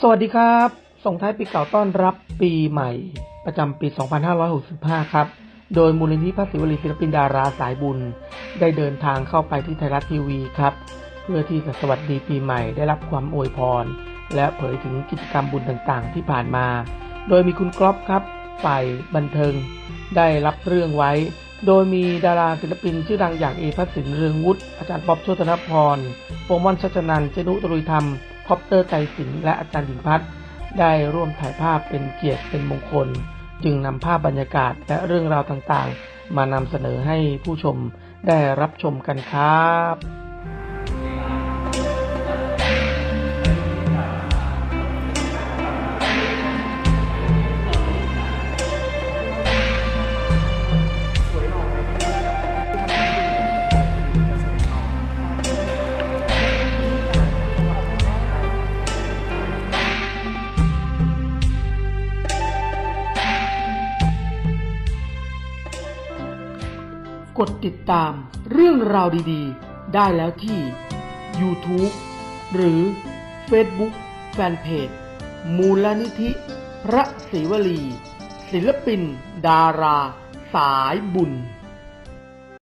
สวัสดีครับ ส่งท้ายปีเก่าต้อนรับปีใหม่ ประจำปี 2565 ครับ โดยมูลนิธิพระศิวลีศิลปินดาราสายบุญ ได้เดินทางเข้าไปที่ไทยรัฐทีวีครับ เพื่อที่จะสวัสดีปีใหม่ได้รับความอวยพร และเผยถึงกิจกรรมบุญต่างๆ ที่ผ่านมา โดยมีคุณกรอบครับฝ่ายบันเทิง ได้รับเรื่องไว้ โดยมีดาราศิลปินชื่อดังอย่างเอพัสินเรืองวุฒิอาจารย์ป๊อบโชตนพรโปมอนชัชนันเจนุตรุยธรรม คอปเตอร์ไกรสิงและอาจารย์ดิงพัฒน์ได้ร่วมถ่ายภาพเป็นเกียรติเป็นมงคล จึงนำภาพบรรยากาศและเรื่องราวต่างๆ มานำเสนอให้ผู้ชมได้รับชมกันครับ กดติดตามเรื่องราวดีๆ ได้แล้วที่ YouTube หรือ Facebook Fanpage มูลนิธิ พระศิวลี ศิลปิน ดารา สายบุญ